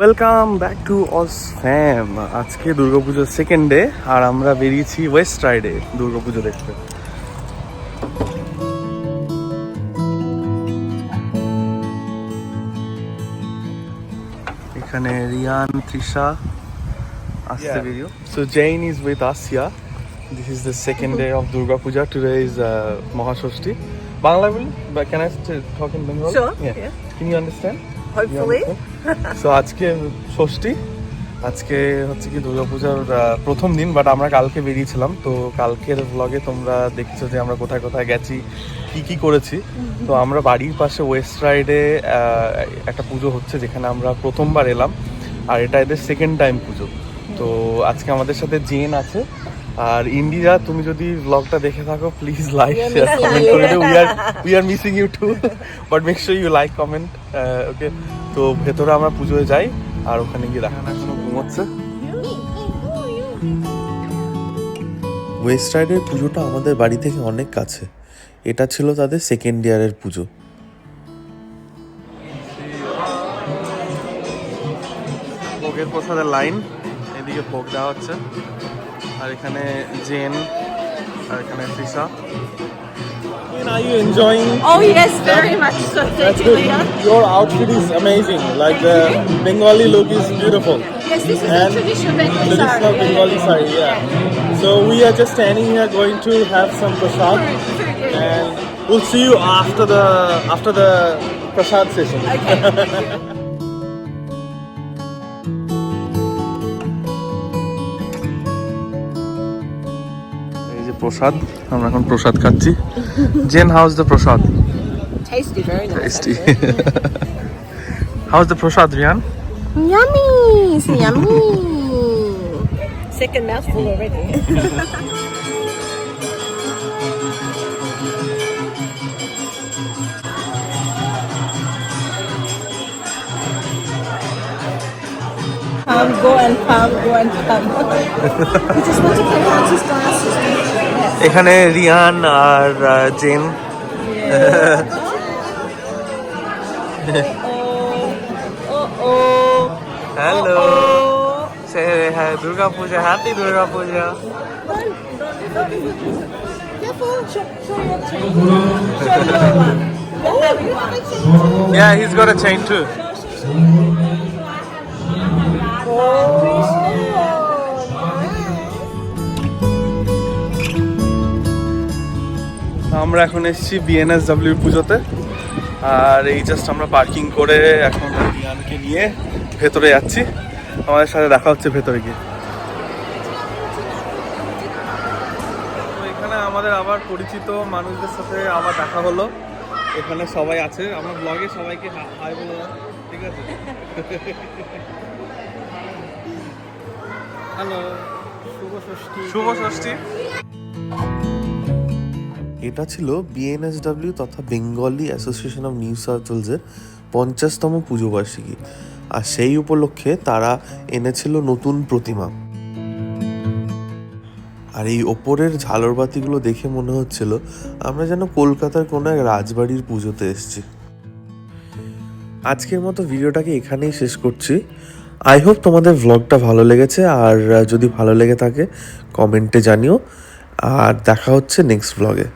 Welcome back to অস ফ্যাম আজকে দুর্গাপুজোর সেকেন্ড ডে আর আমরা বেরিয়েছি ওয়েস্ট রাইডে দুর্গাপুজো দেখতে। এখানে রিয়ান তৃষা আসতে Yeah. বেরিয়ে so Jain is with Asiya this is the second day of Durga Puja today is Mahashashthi Bangla? বলি can I talk in Bengal can you understand Hopefully. So আজকে ষষ্ঠী। আজকে হচ্ছে কি দুর্গাপূজার প্রথম দিন বাট আমরা কালকে বেরিয়েছিলাম। তো কালকের ব্লগে তোমরা দেখছ যে আমরা কোথায় কোথায় গেছি কি কি করেছি। তো আমরা বাড়ির পাশে ওয়েস্ট রাইডে একটা পুজো হচ্ছে যেখানে আমরা প্রথমবার এলাম। আর এটা এদের সেকেন্ড টাইম পুজো। তো আজকে আমাদের সাথে জেন আছে। আর ইন্ডিয়া তুমি যদি ব্লগটা দেখে থাকো প্লিজ লাইক শেয়ার কমেন্ট করে দিও। We are we are missing you too but make sure you like comment okay তো ভেতরে আমরা পুজোয় যাই আর ওখানে গিয়ে দেখা না এখনও ঘুমোচ্ছে? ওয়েস্ট রাইডের পুজোটা আমাদের বাড়ি থেকে অনেক কাছে। এটা ছিল তাদের সেকেন্ড ইয়ারের পুজো। ভোগের প্রসাদের লাইন এদিকে ভোগ দেওয়া হচ্ছে। আর এখানে জেন আর এখানে Trisha Are you enjoying? Oh yes, very much so. Thank That's you, good. Leah. Your outfit is amazing. Like the Bengali look is beautiful. Yes, this is And a traditional Bengali Traditional saree. Bengali saree, yeah. So we are just standing here going to have some prasad, and we'll see you after the after the prasad session. Okay. প্রসাদ আমরা এখন প্রসাদ খাচ্ছি gen how's the prasad Tasty, very nice. Tasty how's the prasad Riyan Yummy, it's yummy. Second mouthful already. Come, go and come, go and come. we just want to play Hans's glasses. এখানে Ryan আর Jen Oh, oh. Hello Oh. হ্যাঁ Durga Puja happy Durga Puja Yeah, he's got a chain too. আমরা এখন এসেছি বিএনএসডব্লিউ পুজোতে। আর এই just আমরা parking করে এখন রিয়ানকে নিয়ে ভেতরে যাচ্ছি। আমাদের সাথে দেখা হচ্ছে ভেতরে গিয়ে। তো এখানে আমাদের আবার পরিচিত মানুষদের সাথে আবার দেখা হলো। এখানে সবাই আছে। আমার ব্লগে সবাইকে হাই বলে ঠিক আছে? হ্যালো শুভ ষষ্ঠী। শুভ ষষ্ঠী। এটা ছিল বিএনএসডব্লিউ তথা Bengali association of New South ওয়েলসের পঞ্চাশতম পুজো বার্ষিকী। আর সেই উপলক্ষে তারা এনেছিল নতুন প্রতিমা। আর এই ওপরের ঝালরবাতিগুলো দেখে মনে হচ্ছিল, আমরা যেন কলকাতার কোনো এক রাজবাড়ির পুজোতে এসেছি। আজকের মতো ভিডিওটাকে এখানেই শেষ করছি। আই হোপ তোমাদের ভ্লগটা ভালো লেগেছে, আর যদি ভালো লেগে থাকে, কমেন্টে জানিও। আর দেখা হচ্ছে নেক্সট ভ্লগে